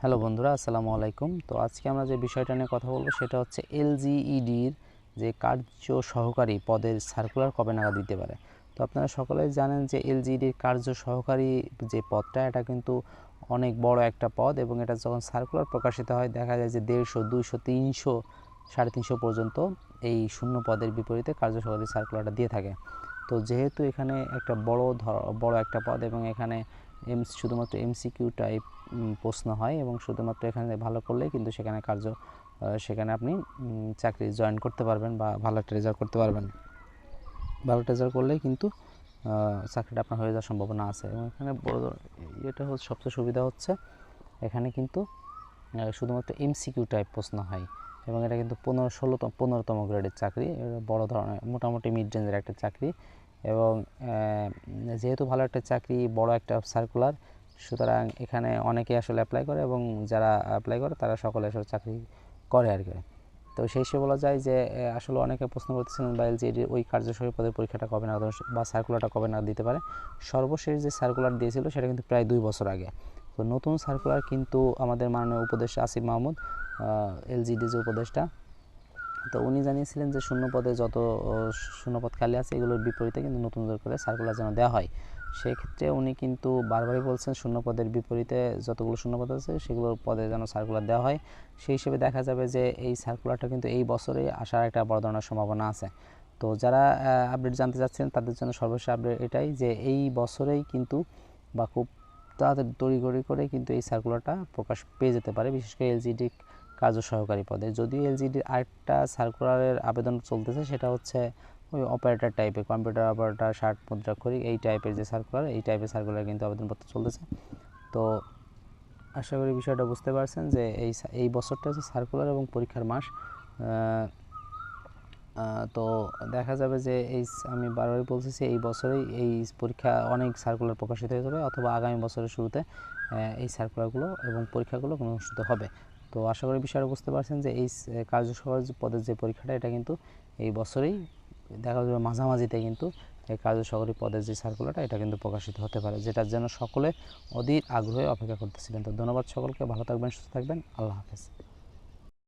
Hello বন্ধুরা, আসসালামু আলাইকুম। তো আজকে আমরা যে বিষয়টা নিয়ে কথা বলব সেটা হচ্ছে এলজিইডির যে কার্য সহকারী পদের সার্কুলার কবে নাগাদ দিতে পারে। তো আপনারা সকলেই জানেন যে এলজিইডির কার্য সহকারী যে পদটা, এটা কিন্তু অনেক বড় একটা পদ এবং এটা যখন সার্কুলার প্রকাশিত হয়, দেখা যায় যে দেড়শো, দুইশো, তিনশো, সাড়ে তিনশো পর্যন্ত এই শূন্য পদের বিপরীতে কার্য সহকারী সার্কুলারটা দিয়ে থাকে। তো যেহেতু এখানে একটা বড় ধর, বড় একটা পদ এবং এখানে এম শুধুমাত্র এমসিকিউ টাইপ প্রশ্ন হয় এবং শুধুমাত্র এখানে ভালো করলেই কিন্তু সেখানে কার্য সেখানে আপনি চাকরি জয়েন করতে পারবেন বা ভালো একটা রেজাল্ট করতে পারবেন। ভালো রেজাল্ট করলেই কিন্তু চাকরিটা আপনার হয়ে যাওয়ার সম্ভাবনা আছে। এবং এখানে বড় এটা হচ্ছে, সবচেয়ে সুবিধা হচ্ছে, এখানে কিন্তু শুধুমাত্র এমসিকিউ টাইপ প্রশ্ন হয়। এবং এটা কিন্তু পনেরো, ষোলোতম, পনেরোতম গ্রেডের চাকরি বড় ধরনের, মোটামুটি মিড রেঞ্জের একটা চাকরি। এবং যেহেতু ভালো একটা চাকরি, বড় একটা সার্কুলার সুতরাং এখানে অনেকে আসলে অ্যাপ্লাই করে এবং যারা অ্যাপ্লাই করে তারা সকলে আসলে চাকরি করে আর কি। তো সেই হিসেবে বলা যায় যে আসলে অনেকে প্রশ্ন করতেছিলেন বা এলজিডি ওই কার্যসহী পদের পরীক্ষাটা কবে না বা সার্কুলারটা কবে না দিতে পারে? সর্বশেষ যে সার্কুলার দিয়েছিল সেটা কিন্তু প্রায় দুই বছর আগে। তো নতুন সার্কুলার কিন্তু আমাদের মাননীয় উপদেষ্টা আসিফ মাহমুদ এলজিডি যে উপদেষ্টা তো উনি জানিয়েছিলেন যে শূন্য পদে যত ও, শূন্য পদ খালি আছে এগুলোর বিপরীতে কিন্তু নতুন করে সার্কুলার যেন দেওয়া হয়। সেক্ষেত্রে উনি কিন্তু বারবারই বলছেন শূন্য পদের বিপরীতে যতগুলো শূন্য পদ আছে সেগুলোর পদে যেন সার্কুলার দেওয়া হয়। সেই হিসেবে দেখা যাবে যে এই সার্কুলারটা কিন্তু এই বছরেই আসার একটা বড় ধরনের সম্ভাবনা আছে। তো যারা আপডেট জানতে চাচ্ছেন তাদের জন্য সর্বশেষ আপডেট এটাই যে এই বছরেই কিন্তু বা খুব তাড়াতাড়ি তড়িঘড়ি করে কিন্তু এই সার্কুলারটা প্রকাশ পেয়ে যেতে পারে। বিশেষ করে এলজিডি কার্য সহকারী পদে। যদিও এলজিডির আরেকটা সার্কুলারের আবেদন চলতেছে, সেটা হচ্ছে ওই অপারেটর টাইপের কম্পিউটার অপারেটর ষাট মুদ্রা করি, এই টাইপের যে সার্কুলার এই টাইপের সার্কুলার কিন্তু আবেদনপত্র চলতেছে। তো আশা করি বিষয়টা বুঝতে পারছেন যে এই এই বছরটা হচ্ছে সার্কুলার এবং পরীক্ষার মাস। তো দেখা যাবে যে এই আমি বারবারই বলতেছি এই বছরেই এই পরীক্ষা অনেক সার্কুলার প্রকাশিত হয়ে যাবে, অথবা আগামী বছরের শুরুতে এই সার্কুলারগুলো এবং পরীক্ষাগুলো অনুষ্ঠিত হবে। তো আশা করি বিষয়টা বুঝতে পারছেন যে এই কার্য সহজ পদের যে পরীক্ষাটা, এটা কিন্তু এই বছরেই দেখা যাবে মাঝামাঝিতে কিন্তু এই কার্য কার্যসহকারী পদের যে সার্কুলারটা এটা কিন্তু প্রকাশিত হতে পারে। যেটার জন্য সকলে অধীর আগ্রহে অপেক্ষা করতেছিলেন। তো ধন্যবাদ সকলকে। ভালো থাকবেন, সুস্থ থাকবেন। আল্লাহ হাফেজ।